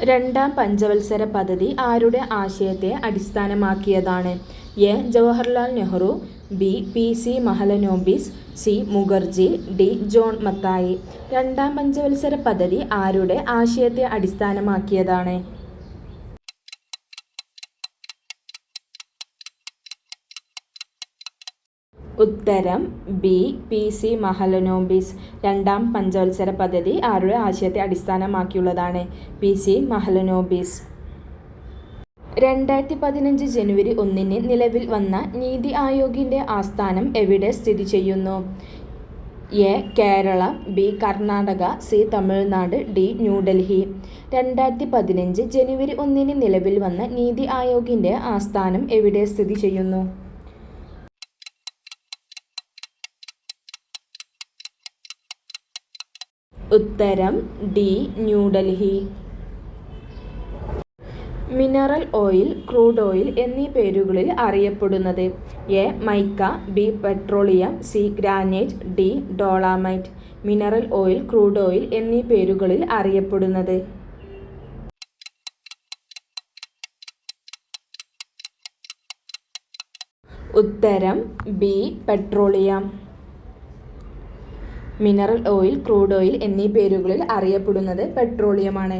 രണ്ടാം പഞ്ചവത്സര പദ്ധതി ആരുടെ ആശയത്തെ അടിസ്ഥാനമാക്കിയതാണ്? A. Jawaharlal Nehru B. P. C. Mahalanobis C. Mukherjee D. John Mathai. രണ്ടാം പഞ്ചവത്സര പദ്ധതി ആരുടെ ആശയത്തെ അടിസ്ഥാനമാക്കിയതാണ്? ഉത്തരം ബി പി സി മഹലനോബിസ്. രണ്ടാം പഞ്ചവത്സര പദ്ധതി ആരുടെ ആശയത്തെ അടിസ്ഥാനമാക്കിയുള്ളതാണ്? P C Mahalanobis. രണ്ടായിരത്തി പതിനഞ്ച് ജനുവരി ഒന്നിന് നിലവിൽ വന്ന നീതി ആയോഗിന്റെ ആസ്ഥാനം എവിടെ സ്ഥിതി ചെയ്യുന്നു? A Kerala B Karnataka C Tamil Nadu D New Delhi. രണ്ടായിരത്തി പതിനഞ്ച് ജനുവരി ഒന്നിന് നിലവിൽ വന്ന നീതി ആയോഗിന്റെ ആസ്ഥാനം എവിടെ സ്ഥിതി ചെയ്യുന്നു? ഉത്തരം D New Delhi mineral oil crude oil എന്നീ പേരുകളിൽ അറിയപ്പെടുന്നത്. A mica B petroleum C granite D dolomite. Mineral oil crude oil എന്നീ പേരുകളിൽ അറിയപ്പെടുന്നത്. ഉത്തരം B petroleum. Mineral oil crude oil എന്നീ പേരുകളിൽ അറിയപ്പെടുന്നത് പെട്രോളിയമാണ്.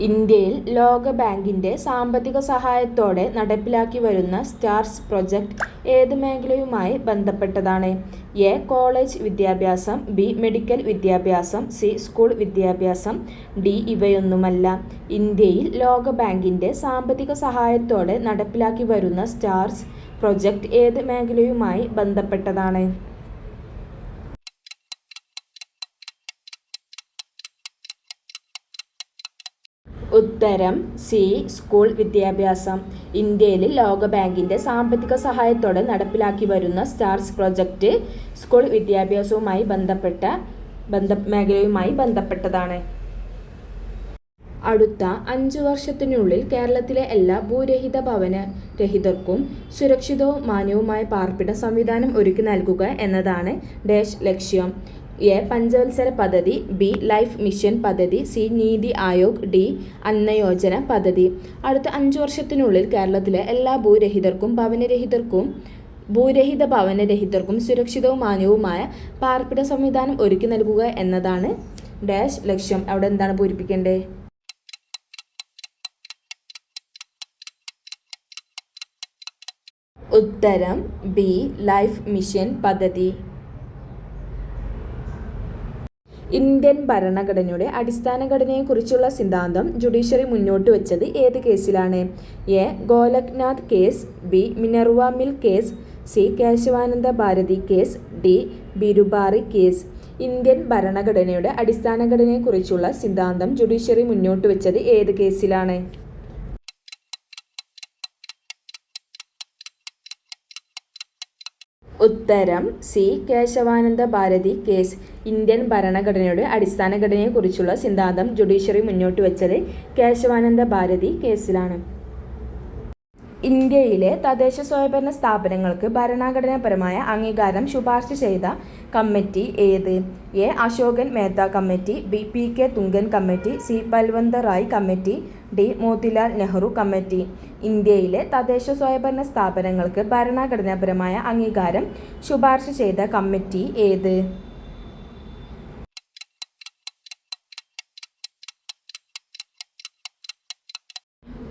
ഇന്ത്യയിൽ ലോക ബാങ്കിന്റെ സാമ്പത്തിക സഹായത്തോടെ നടപ്പിലാക്കി വരുന്ന സ്റ്റാർസ് പ്രൊജക്റ്റ് ഏത് മേഖലയുമായി ബന്ധപ്പെട്ടതാണ്? എ. കോളേജ് വിദ്യാഭ്യാസം ബി. മെഡിക്കൽ വിദ്യാഭ്യാസം സി. സ്കൂൾ വിദ്യാഭ്യാസം ഡി. ഇവയൊന്നുമല്ല. ഇന്ത്യയിൽ ലോക ബാങ്കിന്റെ സാമ്പത്തിക സഹായത്തോടെ നടപ്പിലാക്കി വരുന്ന സ്റ്റാർസ് പ്രൊജക്റ്റ് ഏത് മേഖലയുമായി ബന്ധപ്പെട്ടതാണ്? ഉത്തരം സി സ്കൂൾ വിദ്യാഭ്യാസം. ഇന്ത്യയിൽ ലോകബാങ്കിന്റെ സാമ്പത്തിക സഹായത്തോടെ നടപ്പിലാക്കി വരുന്ന സ്റ്റാർസ് പ്രൊജക്റ്റ് സ്കൂൾ വിദ്യാഭ്യാസവുമായി ബന്ധപ്പെട്ട ബന്ധ മേഖലയുമായി ബന്ധപ്പെട്ടതാണ്. അടുത്ത അഞ്ചു വർഷത്തിനുള്ളിൽ കേരളത്തിലെ എല്ലാ ഭൂരഹിത ഭവന രഹിതർക്കും സുരക്ഷിതവും മാന്യവുമായ പാർപ്പിട സംവിധാനം ഒരുക്കി നൽകുക എന്നതാണ് ഡാഷ് ലക്ഷ്യം. എ. പഞ്ചവത്സര പദ്ധതി ബി. ലൈഫ് മിഷൻ പദ്ധതി സി. നീതി ആയോഗ് ഡി. അന്നയോജന പദ്ധതി. അടുത്ത അഞ്ച് വർഷത്തിനുള്ളിൽ കേരളത്തിലെ എല്ലാ ഭൂരഹിതർക്കും ഭവനരഹിതർക്കും ഭൂരഹിത ഭവനരഹിതർക്കും സുരക്ഷിതവും മാന്യവുമായ പാർപ്പിട സംവിധാനം ഒരുക്കി നൽകുക എന്നതാണ് ഡാഷ് ലക്ഷ്യം. അവിടെ എന്താണ് പൂരിപ്പിക്കേണ്ടത്? ഉത്തരം ബി. ലൈഫ് മിഷൻ പദ്ധതി. ഇന്ത്യൻ ഭരണഘടനയുടെ അടിസ്ഥാന ഘടനയെക്കുറിച്ചുള്ള സിദ്ധാന്തം ജുഡീഷ്യറി മുന്നോട്ട് വെച്ചത് ഏത് കേസിലാണ്? A. Golaknath case B. Minerva mill case C. Kesavananda Bharati case D. Berubari case. Indian ഭരണഘടനയുടെ അടിസ്ഥാന ഘടനയെക്കുറിച്ചുള്ള സിദ്ധാന്തം ജുഡീഷ്യറി മുന്നോട്ട് വെച്ചത് ഏത് കേസിലാണ്? ഉത്തരം C. Kesavananda Bharati case. Indian ഭരണഘടനയുടെ അടിസ്ഥാന ഘടനയെക്കുറിച്ചുള്ള സിദ്ധാന്തം ജുഡീഷ്യറി മുന്നോട്ട് വച്ചത് കേശവാനന്ദ ഭാരതി കേസിലാണ്. ഇന്ത്യയിലെ തദ്ദേശ സ്വയംഭരണ സ്ഥാപനങ്ങൾക്ക് ഭരണഘടനാപരമായ അംഗീകാരം ശുപാർശ ചെയ്ത കമ്മിറ്റി ഏത്? A. Ashokan Mehta committee B. P. K. Thungon committee C. Balwant Rai committee D. Motilal Nehru committee. ഇന്ത്യയിലെ തദ്ദേശ സ്വയംഭരണ സ്ഥാപനങ്ങൾക്ക് ഭരണഘടനാപരമായ അംഗീകാരം ശുപാർശ ചെയ്ത കമ്മിറ്റി ഏത്?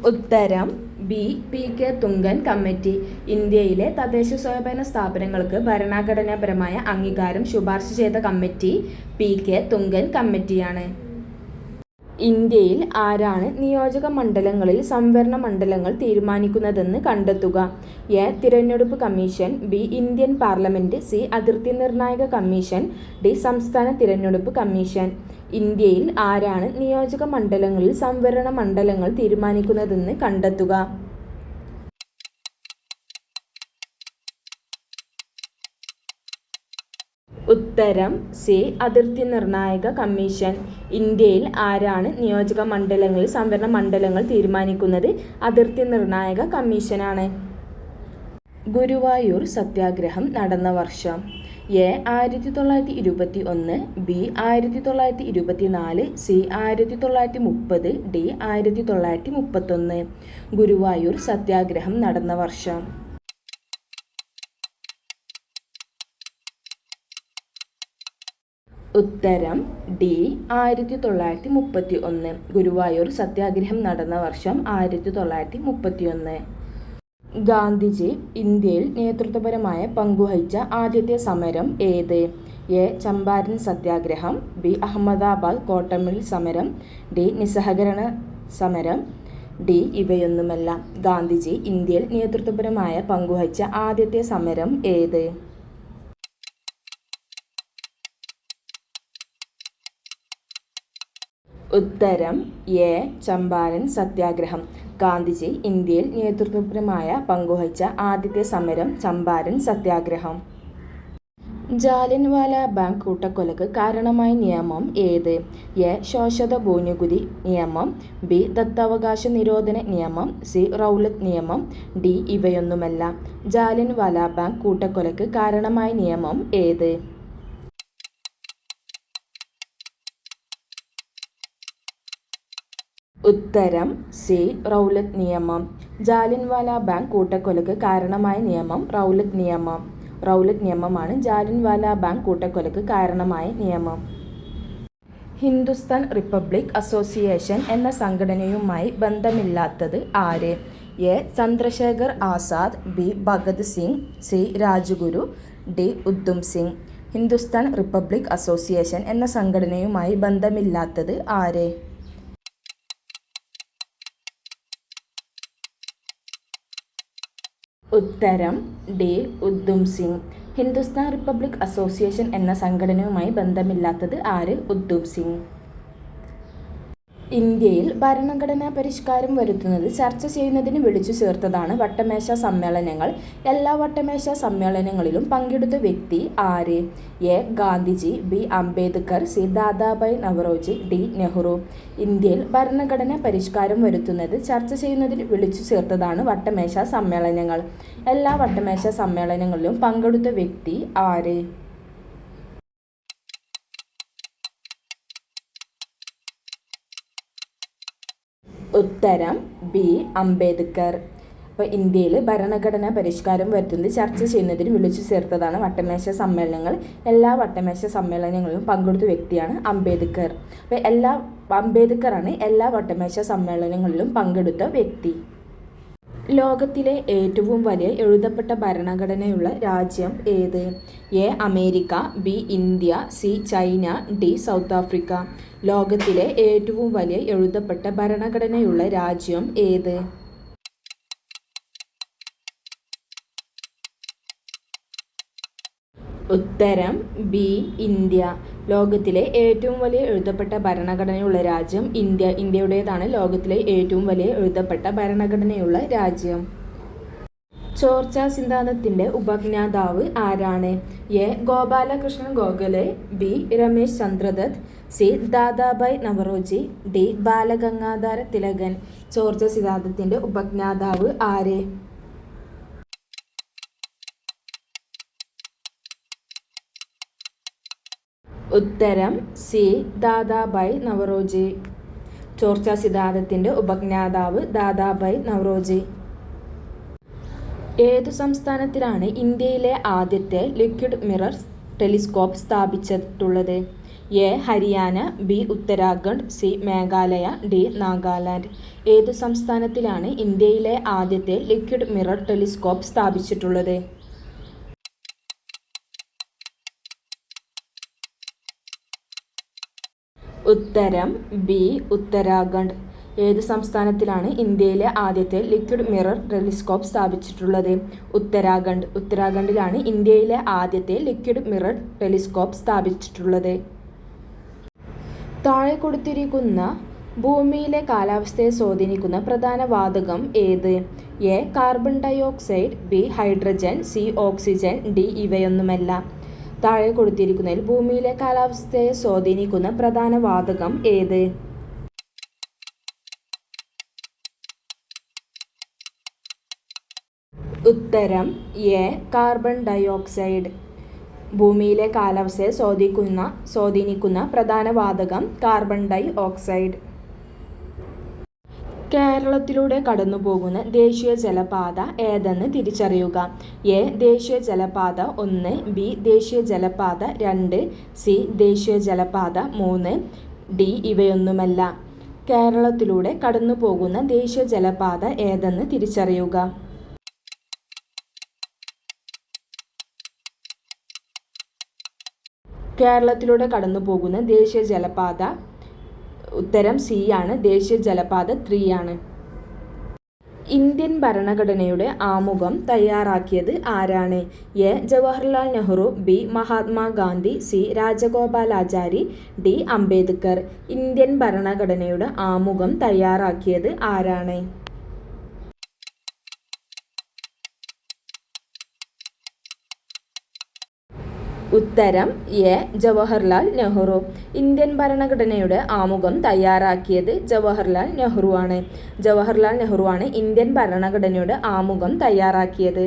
ഉത്തരം B P K Thungon committee ഇന്ത്യയിലെ തദ്ദേശ സ്വയംഭരണ സ്ഥാപനങ്ങൾക്ക് ഭരണഘടനാപരമായ അംഗീകാരം ശുപാർശ ചെയ്ത കമ്മിറ്റി പി കെ തുങ്കൻ കമ്മിറ്റിയാണ്. ഇന്ത്യയിൽ ആരാണ് നിയോജക മണ്ഡലങ്ങളിൽ സംവരണ മണ്ഡലങ്ങൾ തീരുമാനിക്കുന്നതെന്ന് കണ്ടെത്തുക? എ. തിരഞ്ഞെടുപ്പ് commission B. Indian parliament C. അതിർത്തി നിർണായക കമ്മീഷൻ ഡി. സംസ്ഥാന തിരഞ്ഞെടുപ്പ് കമ്മീഷൻ. ഇന്ത്യയിൽ ആരാണ് നിയോജക മണ്ഡലങ്ങളിൽ സംവരണ മണ്ഡലങ്ങൾ തീരുമാനിക്കുന്നതെന്ന് കണ്ടെത്തുക? ഉത്തരം സി. അതിർത്തി നിർണായക കമ്മീഷൻ. ഇന്ത്യയിൽ ആരാണ് നിയോജക മണ്ഡലങ്ങളിൽ സംവരണ മണ്ഡലങ്ങൾ തീരുമാനിക്കുന്നത്? അതിർത്തി നിർണായക കമ്മീഷനാണ്. ഗുരുവായൂർ സത്യാഗ്രഹം നടന്ന വർഷം. എ. ആയിരത്തി തൊള്ളായിരത്തി ഇരുപത്തി ഒന്ന് ബി. ആയിരത്തി തൊള്ളായിരത്തി ഇരുപത്തി നാല് സി. ആയിരത്തി തൊള്ളായിരത്തി മുപ്പത് ഡി. ആയിരത്തി തൊള്ളായിരത്തി മുപ്പത്തൊന്ന് ഗുരുവായൂർ സത്യാഗ്രഹം നടന്ന വർഷം. ഉത്തരം ഡി. ആയിരത്തി തൊള്ളായിരത്തി മുപ്പത്തി ഒന്ന് ഗുരുവായൂർ സത്യാഗ്രഹം നടന്ന വർഷം ആയിരത്തി തൊള്ളായിരത്തി മുപ്പത്തി ഒന്ന് ഗാന്ധിജി ഇന്ത്യയിൽ നേതൃത്വപരമായ പങ്കുവഹിച്ച ആദ്യത്തെ സമരം ഏത്? എ. ചമ്പാരൻ സത്യാഗ്രഹം ബി. അഹമ്മദാബാദ് കോട്ടമിൽ സമരം ഡി. നിസ്സഹകരണ സമരം ഡി. ഇവയൊന്നുമല്ല. ഗാന്ധിജി ഇന്ത്യയിൽ നേതൃത്വപരമായ പങ്കുവഹിച്ച ആദ്യത്തെ സമരം ഏത്? ഉത്തരം എ. ചമ്പാരൻ സത്യാഗ്രഹം. ഗാന്ധിജി ഇന്ത്യയിൽ നേതൃത്വപരമായ പങ്കുവഹിച്ച ആദ്യത്തെ സമരം ചമ്പാരൻ സത്യാഗ്രഹം. ജാലിയൻവാല ബാങ്ക് കൂട്ടക്കൊലക്ക് കാരണമായ നിയമം ഏത്? എ. ശോഷത ഭൂനികുതി നിയമം ബി. ദത്താവകാശ നിരോധന നിയമം സി. റൗലത്ത് നിയമം ഡി. ഇവയൊന്നുമല്ല. ജാലിയൻവാല ബാങ്ക് കൂട്ടക്കൊലക്ക് കാരണമായ നിയമം ഏത്? ഉത്തരം സി. റൗലത്ത് നിയമം. ജാലിൻവാല ബാങ്ക് കൂട്ടക്കൊലക്ക് കാരണമായ നിയമം റൗലത്ത് നിയമം. റൗലത്ത് നിയമമാണ് ജാലിൻവാല ബാങ്ക് കൂട്ടക്കൊലക്ക് കാരണമായ നിയമം. ഹിന്ദുസ്ഥാൻ റിപ്പബ്ലിക് അസോസിയേഷൻ എന്ന സംഘടനയുമായി ബന്ധമില്ലാത്തത് ആര്? A. Chandrashekhar Azad B. Bhagat Singh C. Rajguru D. Udham Singh. Hindustan republic association എന്ന സംഘടനയുമായി ബന്ധമില്ലാത്തത് ആര്? ഉത്തരം D. Udham Singh. Hindustan republic association എന്ന സംഘടനയുമായി ബന്ധമില്ലാത്തത് ആര്? ഉദ്ധം സിംഗ്. ഇന്ത്യയിൽ ഭരണഘടനാ പരിഷ്കാരം വരുത്തുന്നത് ചർച്ച ചെയ്യുന്നതിന് വിളിച്ചു ചേർത്തതാണ് വട്ടമേശ സമ്മേളനങ്ങൾ. എല്ലാ വട്ടമേശ സമ്മേളനങ്ങളിലും പങ്കെടുത്ത വ്യക്തി ആര്? A. Gandhiji B. Ambedkar C. Dadabhai Naoroji D. Nehru. ഇന്ത്യയിൽ ഭരണഘടനാ പരിഷ്കാരം വരുത്തുന്നത് ചർച്ച ചെയ്യുന്നതിന് വിളിച്ചു ചേർത്തതാണ് വട്ടമേശ സമ്മേളനങ്ങൾ. എല്ലാ വട്ടമേശ സമ്മേളനങ്ങളിലും പങ്കെടുത്ത വ്യക്തി ആര്? ഉത്തരം ബി അംബേദ്കർ. അപ്പോൾ ഇന്ത്യയിൽ ഭരണഘടനാ പരിഷ്കാരം വരുത്തുന്നത് ചർച്ച ചെയ്യുന്നതിന് വിളിച്ചു ചേർത്തതാണ് വട്ടമേശ സമ്മേളനങ്ങൾ. എല്ലാ വട്ടമേശ സമ്മേളനങ്ങളിലും പങ്കെടുത്ത വ്യക്തിയാണ് അംബേദ്കർ. അപ്പോൾ എല്ലാ അംബേദ്കറാണ് എല്ലാ വട്ടമേശ സമ്മേളനങ്ങളിലും പങ്കെടുത്ത വ്യക്തി. ലോകത്തിലെ ഏറ്റവും വലിയ എഴുതപ്പെട്ട ഭരണഘടനയുള്ള രാജ്യം ഏത്? A America B India C China D South Africa. ലോകത്തിലെ ഏറ്റവും വലിയ എഴുതപ്പെട്ട ഭരണഘടനയുള്ള രാജ്യം ഏത്? ഉത്തരം ബി ഇന്ത്യ. ലോകത്തിലെ ഏറ്റവും വലിയ എഴുതപ്പെട്ട ഭരണഘടനയുള്ള രാജ്യം ഇന്ത്യ. ഇന്ത്യയുടേതാണ് ലോകത്തിലെ ഏറ്റവും വലിയ എഴുതപ്പെട്ട ഭരണഘടനയുള്ള രാജ്യം. ചോർച്ച സിദ്ധാന്തത്തിന്റെ ഉപജ്ഞാതാവ് ആരാണ്? A. Gopalakrishnan Gokhale B. Ramesh Chandradutt C. Dadabhai Naoroji D. Balagangadhara Tilakan. ചോർച്ച സിദ്ധാന്തത്തിന്റെ ഉപജ്ഞാതാവ് ആര്? ഉത്തരം സി. ദാദാബായ് നവറോജി. ചോർച്ച സിദ്ധാന്തത്തിന്റെ ഉപജ്ഞാതാവ് ദാദാബായ് നവറോജി. ഏതു സംസ്ഥാനത്തിലാണ് ഇന്ത്യയിലെ ആദ്യത്തെ liquid mirror telescope സ്ഥാപിച്ചിട്ടുള്ളത്? A. Haryana B. Uttarakhand C. Meghalaya D. Nagaland. ഏതു സംസ്ഥാനത്തിലാണ് ഇന്ത്യയിലെ ആദ്യത്തെ ലിക്വിഡ് മിറർ ടെലിസ്കോപ്പ് സ്ഥാപിച്ചിട്ടുള്ളത്? ഉത്തരം ബി ഉത്തരാഖണ്ഡ്. ഏത് സംസ്ഥാനത്തിലാണ് ഇന്ത്യയിലെ ആദ്യത്തെ ലിക്വിഡ് മിറർ ടെലിസ്കോപ്പ് സ്ഥാപിച്ചിട്ടുള്ളത്? ഉത്തരാഖണ്ഡ്. ഉത്തരാഖണ്ഡിലാണ് ഇന്ത്യയിലെ ആദ്യത്തെ ലിക്വിഡ് മിറർ ടെലിസ്കോപ്പ് സ്ഥാപിച്ചിട്ടുള്ളത്. താഴെ കൊടുത്തിരിക്കുന്ന ഭൂമിയിലെ കാലാവസ്ഥയെ സ്വാധീനിക്കുന്ന പ്രധാന വാതകം ഏത്? A carbon dioxide B hydrogen C oxygen D ഇവയൊന്നുമല്ല. താഴെ കൊടുത്തിരിക്കുന്നതിൽ ഭൂമിയിലെ കാലാവസ്ഥയെ സ്വാധീനിക്കുന്ന പ്രധാന വാതകം ഏത്? ഉത്തരം എ കാർബൺ ഡയോക്സൈഡ് ഭൂമിയിലെ കാലാവസ്ഥയെ സ്വാധീനിക്കുന്ന സ്വാധീനിക്കുന്ന പ്രധാന വാതകം കാർബൺ ഡൈ ഓക്സൈഡ് കേരളത്തിലൂടെ കടന്നു പോകുന്ന ദേശീയ ജലപാത ഏതെന്ന് തിരിച്ചറിയുക? എ. ദേശീയ ജലപാത ഒന്ന് ബി. ദേശീയ ജലപാത രണ്ട് സി. ദേശീയ ജലപാത മൂന്ന് ഡി. ഇവയൊന്നുമല്ല. കേരളത്തിലൂടെ കടന്നു പോകുന്ന ദേശീയ ജലപാത ഏതെന്ന് തിരിച്ചറിയുക? കേരളത്തിലൂടെ കടന്നു പോകുന്ന ദേശീയ ജലപാത ഉത്തരം സി ആണ്. ദേശീയ ജലപാത ത്രീ ആണ്. ഇന്ത്യൻ ഭരണഘടനയുടെ ആമുഖം തയ്യാറാക്കിയത് ആരാണ്? A. Jawaharlal Nehru B. Mahatma Gandhi C. Rajagopalachari D. Ambedkar. Indian ഭരണഘടനയുടെ ആമുഖം തയ്യാറാക്കിയത് ആരാണ്? ഉത്തരം എ. ജവഹർലാൽ നെഹ്റു. ഇന്ത്യൻ ഭരണഘടനയുടെ ആമുഖം തയ്യാറാക്കിയത് ജവഹർലാൽ നെഹ്റു ആണ് ജവഹർലാൽ നെഹ്റു ആണ് ഇന്ത്യൻ ഭരണഘടനയുടെ ആമുഖം തയ്യാറാക്കിയത്.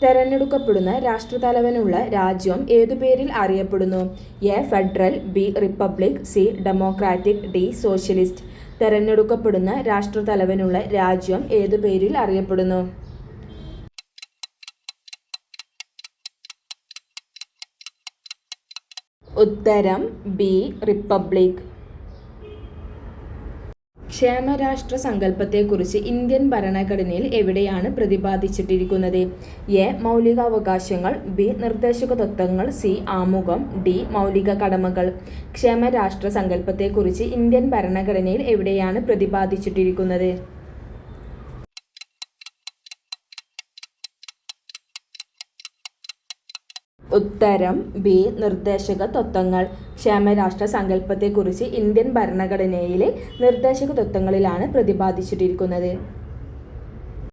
തെരഞ്ഞെടുക്കപ്പെടുന്ന രാഷ്ട്രതലവനുള്ള രാജ്യം ഏതു പേരിൽ അറിയപ്പെടുന്നു? A. Federal B. Republic C. Democratic D. Socialist. തെരഞ്ഞെടുക്കപ്പെടുന്ന രാഷ്ട്രതലവനുള്ള രാജ്യം ഏതു പേരിൽ അറിയപ്പെടുന്നു? ഉത്തരം ബി റിപ്പബ്ലിക്. ക്ഷേമരാഷ്ട്ര സങ്കല്പത്തെക്കുറിച്ച് ഇന്ത്യൻ ഭരണഘടനയിൽ എവിടെയാണ് പ്രതിപാദിച്ചിട്ടിരിക്കുന്നത്? എ മൗലികാവകാശങ്ങൾ ബി നിർദ്ദേശക തത്വങ്ങൾ സി ആമുഖം ഡി മൗലിക കടമകൾ. ക്ഷേമരാഷ്ട്ര സങ്കല്പത്തെക്കുറിച്ച് ഇന്ത്യൻ ഭരണഘടനയിൽ എവിടെയാണ് പ്രതിപാദിച്ചിട്ടിരിക്കുന്നത്? ഉത്തരം ബി. നിർദ്ദേശക തത്വങ്ങൾ ക്ഷേമരാഷ്ട്ര സങ്കല്പത്തെക്കുറിച്ച് ഇന്ത്യൻ ഭരണഘടനയിലെ നിർദ്ദേശക തത്വങ്ങളിലാണ് പ്രതിപാദിച്ചിട്ടിരിക്കുന്നത്.